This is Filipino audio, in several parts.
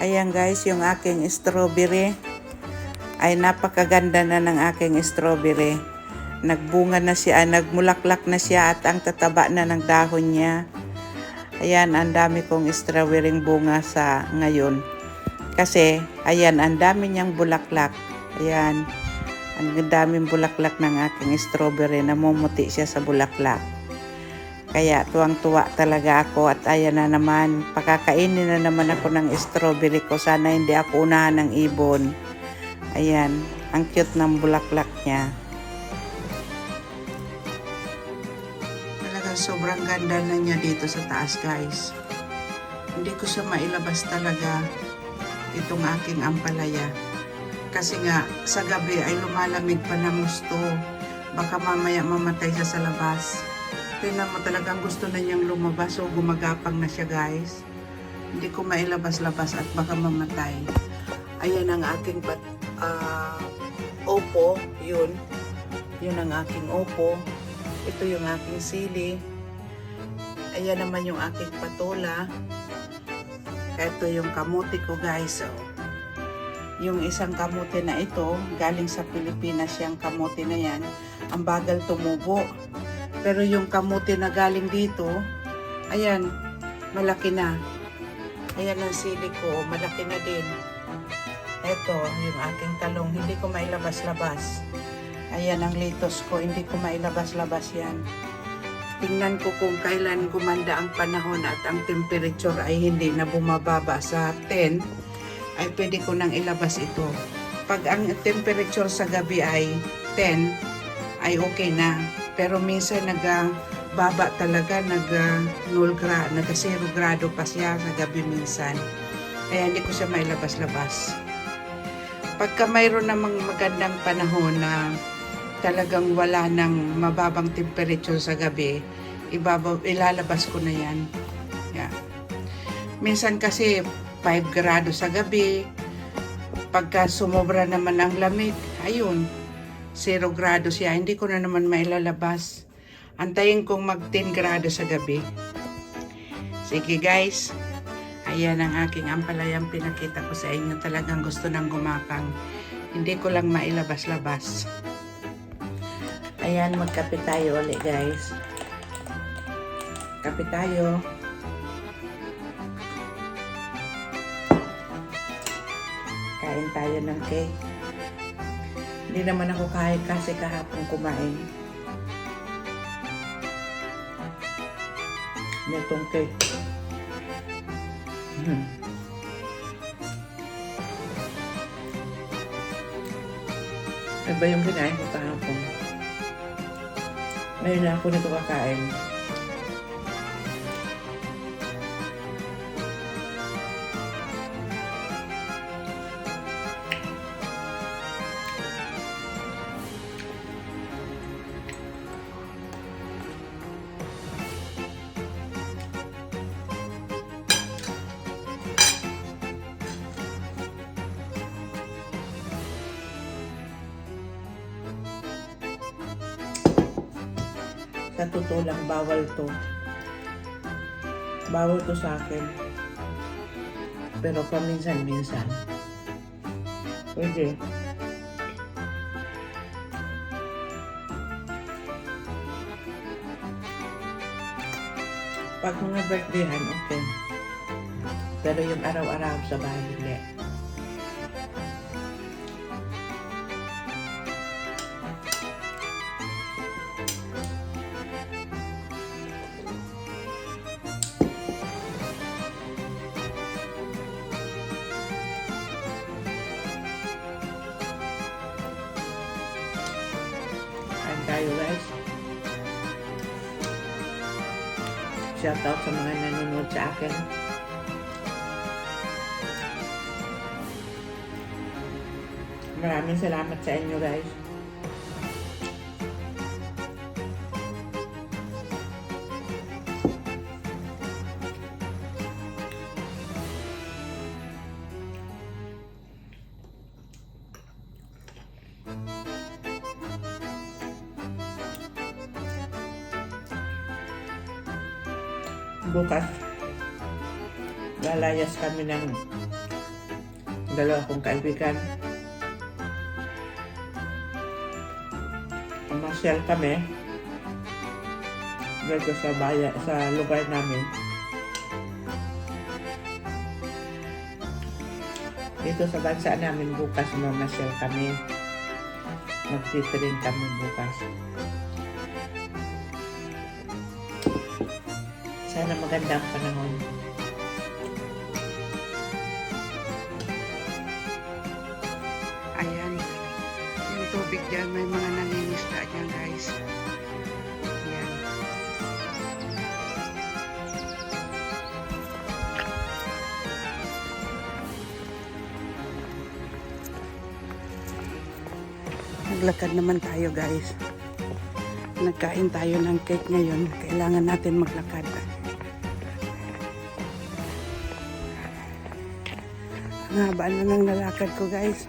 Ayan guys, yung aking strawberry ay napakaganda na ng aking strawberry. Nagbunga na siya, nagmulaklak na siya at ang tataba na ng dahon niya. Ayan, ang dami kong strawberry bunga sa ngayon. Kasi, ayan, ang dami niyang bulaklak. Ayan, ang daming bulaklak ng aking strawberry. Namumuti siya sa bulaklak. Kaya tuwang-tuwa talaga ako at ayan na naman, pakakainin na naman ako ng strawberry ko. Sana hindi ako unahan ng ibon. Ayan, ang cute ng bulaklak niya. Talaga sobrang ganda na niya dito sa taas guys. Hindi ko siya mailabas talaga itong aking ampalaya. Kasi nga sa gabi ay lumalamig pa ng gusto. Baka mamaya mamatay siya sa labas. Tingnan mo talagang gusto na niyang lumabas so gumagapang na siya guys. Hindi ko mailabas-labas at baka mamatay. Ayan ang aking pat, ah, opo, yun. Yun ang aking opo. Ito yung aking sili. Ayan naman yung aking patola. Ito yung kamuti ko guys. Oh. Yung isang kamuti na ito, galing sa Pilipinas yung kamuti na yan. Ang bagal tumubo. Pero yung kamuti na galing dito, ayan, malaki na. Ayan ang sili ko, malaki na din. Ito, yung aking talong, hindi ko mailabas-labas. Ayan ang litos ko, hindi ko mailabas-labas yan. Tingnan ko kung kailan gumanda ang panahon at ang temperature ay hindi na bumababa sa 10, ay pwede ko nang ilabas ito. Pag ang temperature sa gabi ay 10, ay okay na. Pero minsan nagbaba talaga, nag 0 gra, nag 0 grado pa siya sa gabi minsan. Kaya hindi ko siya mailabas-labas. Pagka mayroon namang magandang panahon na talagang wala ng mababang temperature sa gabi, ibabaw, ilalabas ko na yan. Yeah. Minsan kasi 5 grado sa gabi, pagka sumobra naman ang lamig, ayun, 0 grado siya. Hindi ko na naman mailalabas. Antayin kong mag 10 grado sa gabi. Sige guys, ayan ang aking ampalayang pinakita ko sa inyo. Talagang gusto nang gumapang. Hindi ko lang mailabas-labas. Ayan, magkape tayo ulit guys. Kape tayo. Kain tayo ng cake. Hindi naman ako kahit kasi kahapon kumain. Nitong cake. Hmm. Iba yung kinain ko kahapon. Ngayon na ako nito kakain. Sa totoo lang, bawal to. Bawal to sa akin. Pero paminsan-minsan. Pwede. Pag mga birthdayhan, okay. Pero yung araw-araw sa bahay, hindi. Tayo guys. Shout out sa mga nanonood sa akin. Maraming salamat sa inyo guys. Bukas lalayas kami ng Dalawa kong kaibigan. Masyal kami. Dito sa baya, sa lugar namin. Dito sa bansa namin bukas mamasyal kami. Magtitrin kami bukas. Sana maganda ang panahon. Ayan. Yung tubig dyan, may mga nangingisda dyan guys. Ayan. Naglakad naman tayo guys. Nagkain tayo ng cake ngayon. Kailangan natin maglakad. Ang haba na ng nalakad ko guys.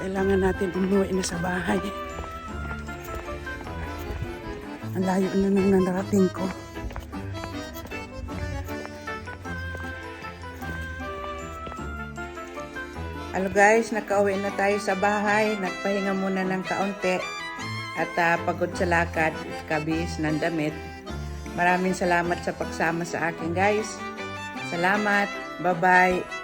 Kailangan natin umuwi na sa bahay. Ang layo na nang narating ko. Hello guys, nakauwi na tayo sa bahay. Nagpahinga muna ng kaunti. At ah, pagod sa lakad, kabis ng damit. Maraming salamat sa pagsama sa akin guys. Salamat. Bye-bye.